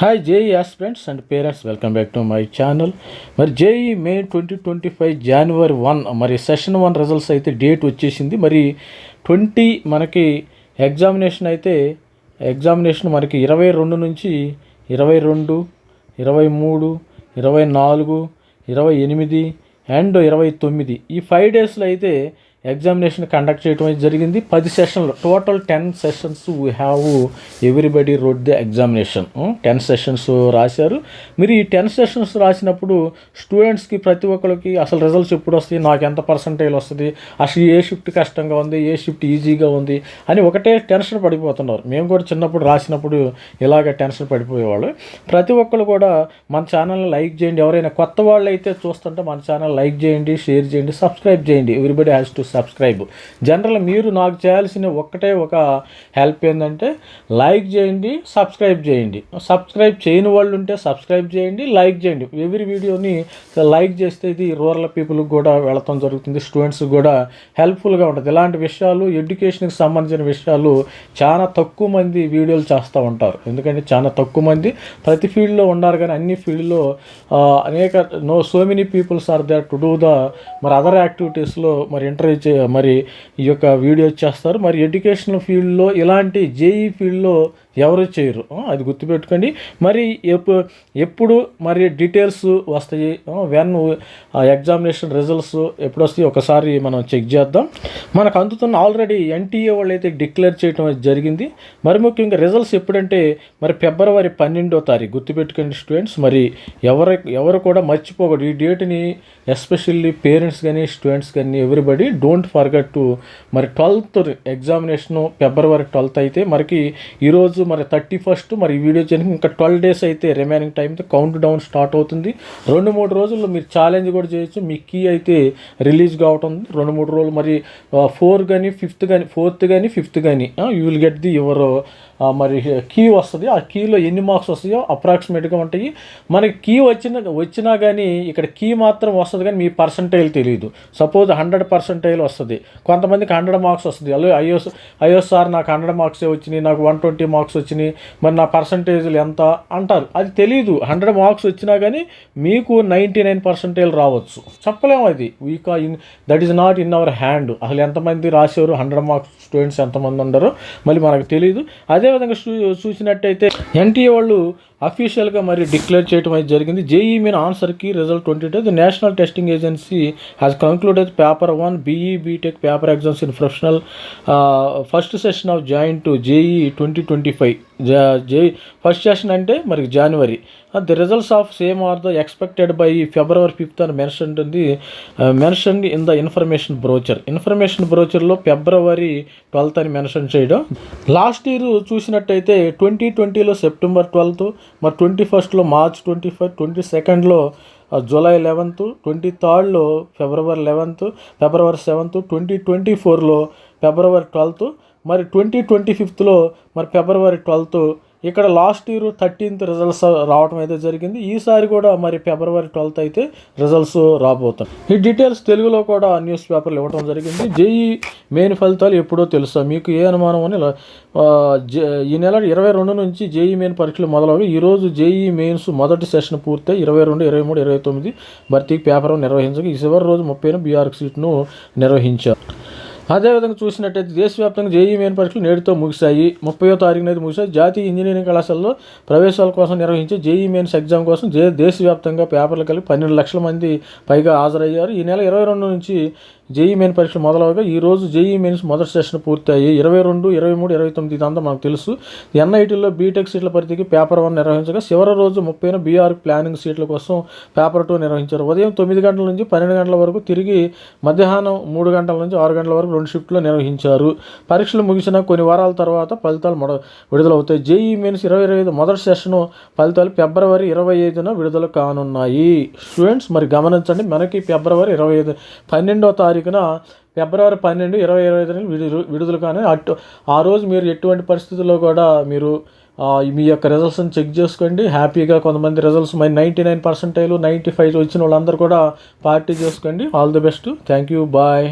Hi JEE aspirants and parents welcome back to my channel మరి JEE main twenty twenty five January one మరి session one results అయితే date వచ్చేసింది. మరి twenty మనకి examination అయితే examination మనకి ఇరవై రెండు నుంచి ఇరవై రెండు ఇరవై మూడు ఇరవై నాలుగు ఇరవై ఎనిమిది అండ్ ఇరవై తొమ్మిది. ఈ ఫైవ్ డేస్లో అయితే ఎగ్జామినేషన్ కండక్ట్ చేయడం జరిగింది. పది సెషన్లు. Total ten sessions we have everybody wrote the examination ten sessions రాశారు. మీరు ఈ టెన్ సెషన్స్ రాసినప్పుడు స్టూడెంట్స్కి ప్రతి ఒక్కరికి అసలు రిజల్ట్స్ ఎప్పుడు వస్తాయి? నాకు ఎంత పర్సంటేజ్ వస్తుంది? అసలు ఏ షిఫ్ట్ కష్టంగా ఉంది? ఏ షిఫ్ట్ ఈజీగా ఉంది? అని ఒకటే టెన్షన్ పడిపోతున్నారు. మేము కూడా చిన్నప్పుడు రాసినప్పుడు ఇలాగ టెన్షన్ పడిపోయేవాళ్ళు. ప్రతి ఒక్కరు కూడా మన ఛానల్ని లైక్ చేయండి. ఎవరైనా కొత్త వాళ్ళు అయితే చూస్తుంటే మన ఛానల్ లైక్ చేయండి షేర్ చేయండి సబ్స్క్రైబ్ చేయండి. Everybody has to subscribe. General మీరు నాకు చేయాల్సిన ఒక్కటే ఒక హెల్ప్ ఏంటంటే లైక్ చేయండి సబ్స్క్రైబ్ చేయండి. సబ్స్క్రైబ్ చేయని వాళ్ళు ఉంటే సబ్స్క్రైబ్ చేయండి లైక్ చేయండి. ఎవ్రీ వీడియోని లైక్ చేస్తే ఇది రూరల్ పీపుల్కి కూడా వెళ్ళటం జరుగుతుంది స్టూడెంట్స్కి కూడా హెల్ప్ఫుల్గా ఉంటుంది. ఇలాంటి విషయాలు ఎడ్యుకేషన్కి సంబంధించిన విషయాలు చాలా తక్కువ మంది వీడియోలు చేస్తూ ఉంటారు. ఎందుకంటే చాలా తక్కువ మంది ప్రతి ఫీల్డ్లో ఉన్నారు కానీ అన్ని ఫీల్డ్లో అనేక no so many peoples are there to do the మరి అదర్ యాక్టివిటీస్లో మరి ఇంటర్వ్యూ చే మరి ఈ యొక్క వీడియో చేస్తారు. మరి ఎడ్యుకేషనల్ ఫీల్డ్లో ఇలాంటి జేఈ ఫీల్డ్లో ఎవరు చేయరు. అది గుర్తుపెట్టుకోండి. మరి ఎప్పు ఎప్పుడు మరి డీటెయిల్స్ వస్తాయి? వెన్ ఎగ్జామినేషన్ రిజల్ట్స్ ఎప్పుడు వస్తాయి? ఒకసారి మనం చెక్ చేద్దాం. మనకు అందుతున్న ఆల్రెడీ ఎన్టీఏ వాళ్ళు అయితే డిక్లేర్ చేయడం జరిగింది. మరి ముఖ్యంగా రిజల్ట్స్ ఎప్పుడంటే మరి ఫిబ్రవరి పన్నెండో తారీఖు. గుర్తుపెట్టుకోండి స్టూడెంట్స్. మరి ఎవరు ఎవరు కూడా మర్చిపోకూడదు. ఈ డేట్ని ఎస్పెషల్లీ పేరెంట్స్ కానీ స్టూడెంట్స్ కానీ ఎవ్రీబడి డోంట్ ఫర్గట్ టు మరి ట్వెల్త్ ఎగ్జామినేషన్ ఫిబ్రవరి ట్వెల్త్ అయితే మనకి ఈరోజు మరి థర్టీ ఫస్ట్ మరి ఈ వీడియో చేయడానికి ఇంకా ట్వెల్వ్ డేస్ అయితే రిమైనింగ్ టైంతో కౌంట్ డౌన్ స్టార్ట్ అవుతుంది. రెండు మూడు రోజుల్లో మీరు ఛాలెంజ్ కూడా చేయొచ్చు. మీ కీ అయితే రిలీజ్ కావటం రెండు మూడు రోజులు మరి ఫోర్ కానీ ఫిఫ్త్ కానీ ఫోర్త్ కానీ ఫిఫ్త్ కానీ you will get the your మరి కీ వస్తుంది. ఆ కీలో ఎన్ని మార్క్స్ వస్తాయో అప్రాక్సిమేట్గా ఉంటాయి. మనకి కీ వచ్చిన వచ్చినా కానీ ఇక్కడ కీ మాత్రం వస్తుంది కానీ మీ పర్సంటైల్ తెలియదు సపోజ్ హండ్రెడ్ పర్సంటైల్ వస్తుంది. కొంతమందికి హండ్రెడ్ మార్క్స్ వస్తుంది. అలా ఐఎస్ ఐఎస్ సార్ నాకు హండ్రెడ్ మార్క్సే వచ్చినాయి నాకు వన్ ట్వంటీ మార్క్స్ వచ్చినాయి మరి నా పర్సంటేజ్లు ఎంత అంటారు. అది తెలియదు హండ్రెడ్ మార్క్స్ వచ్చినా కానీ మీకు నైంటీ నైన్ పర్సెంటేజ్ రావచ్చు. చెప్పలేము అది. వీకా in that is not in our hand అసలు ఎంతమంది రాసేవారు హండ్రెడ్ మార్క్స్ స్టూడెంట్స్ ఎంతమంది ఉండరు మళ్ళీ మనకు తెలియదు అదేవిధంగా చూ చూసినట్టయితే ఎన్టీఏ వాళ్ళు అఫీషియల్గా మరి డిక్లేర్ చేయడం అయితే జరిగింది. JEE main ఆన్సర్కి result twenty the national testing agency has concluded paper one BE BTech paper exams in professional first session of joint to JEE twenty twenty five J first session అంటే మరి January the results of same are the expected by February fifth అని mention ఉంది. Mention in the information brochure information బ్రోచర్లో February twelfth అని mention చేయడం. Last year చూసినట్టయితే twenty ట్వంటీలో September twelfth మరి twenty ఫస్ట్లో మార్చ్ ట్వంటీ ఫైవ్ ట్వంటీ సెకండ్లో July eleventh twenty థర్డ్లో February eleventh February seventh twenty twenty ఫోర్లో ఫిబ్రవరి ట్వెల్త్ మరి ట్వంటీ ట్వంటీ ఫిఫ్త్లో మరి ఫిబ్రవరి ట్వెల్త్ ఇక్కడ లాస్ట్ ఇయర్ థర్టీన్త్ రిజల్ట్స్ రావడం అయితే జరిగింది. ఈసారి కూడా మరి ఫిబ్రవరి ట్వెల్త్ అయితే రిజల్ట్స్ రాబోతాయి ఈ డీటెయిల్స్ తెలుగులో కూడా న్యూస్ పేపర్లు ఇవ్వడం జరిగింది. జేఈ మెయిన్ ఫలితాలు ఎప్పుడో తెలుసా? మీకు ఏ అనుమానం అని ఈ నెల ఇరవై రెండు నుంచి జేఈ మెయిన్ పరీక్షలు మొదలవి ఈరోజు జేఈ మెయిన్స్ మొదటి సెషన్ పూర్తయి ఇరవై రెండు ఇరవై మూడు ఇరవై తొమ్మిది భర్తీకి పేపర్ నిర్వహించగా ఈ చివరి రోజు ముప్పై బీఆర్ సీట్ను నిర్వహించారు. అదేవిధంగా చూసినట్టయితే దేశవ్యాప్తంగా జేఈ మెయిన్ పరీక్షలు నేటితో ముగిశాయి. ముప్పయో తారీఖున అయితే ముగిశాయి. జాతీయ ఇంజనీరింగ్ కళాశాలలో ప్రవేశాల కోసం నిర్వహించే జేఈ మెయిన్స్ ఎగ్జామ్ కోసం జే దేశవ్యాప్తంగా పేపర్లు కలిపి పన్నెండు లక్షల మంది పైగా హాజరయ్యారు. ఈ నెల ఇరవై రెండు నుంచి జేఈ మెయిన్ పరీక్షలు మొదలవగా ఈ రోజు జేఈ మెయిన్స్ మొదటి సెషన్ పూర్తయ్యాయి. ఇరవై రెండు ఇరవై మూడు ఇరవై తొమ్మిది ఇదంతా మనకు తెలుసు. ఎన్ఐటీలో బీటెక్ సీట్ల పరిధికి పేపర్ వన్ నిర్వహించగా చివరి రోజు ముప్పైన బీఆర్ ప్లానింగ్ సీట్ల కోసం పేపర్ టూ నిర్వహించారు. ఉదయం తొమ్మిది గంటల నుంచి పన్నెండు గంటల వరకు తిరిగి మధ్యాహ్నం మూడు గంటల నుంచి ఆరు గంటల వరకు రెండు షిఫ్ట్లో నిర్వహించారు. పరీక్షలు ముగిసిన కొన్ని వారాల తర్వాత ఫలితాలు మొడ విడుదలవుతాయి. జేఈ మెయిన్స్ ఇరవై ఇరవై ఐదు మొదటి సెషన్ ఫలితాలు ఫిబ్రవరి ఇరవై ఐదున విడుదల కానున్నాయి. స్టూడెంట్స్ మరి గమనించండి మనకి ఫిబ్రవరి ఇరవై ఐదు పన్నెండో తారీఖు తారీఖున ఫిబ్రవరి పన్నెండు ఇరవై ఇరవై ఐదు విడుదల విడుదల కానీ అటు ఆ రోజు మీరు ఎటువంటి పరిస్థితుల్లో కూడా మీరు మీ యొక్క రిజల్ట్స్ని చెక్ చేసుకోండి. హ్యాపీగా కొంతమంది results my ninety nine percentile ninety five వచ్చిన వాళ్ళందరూ కూడా పార్టీ చేసుకోండి. All the best thank you bye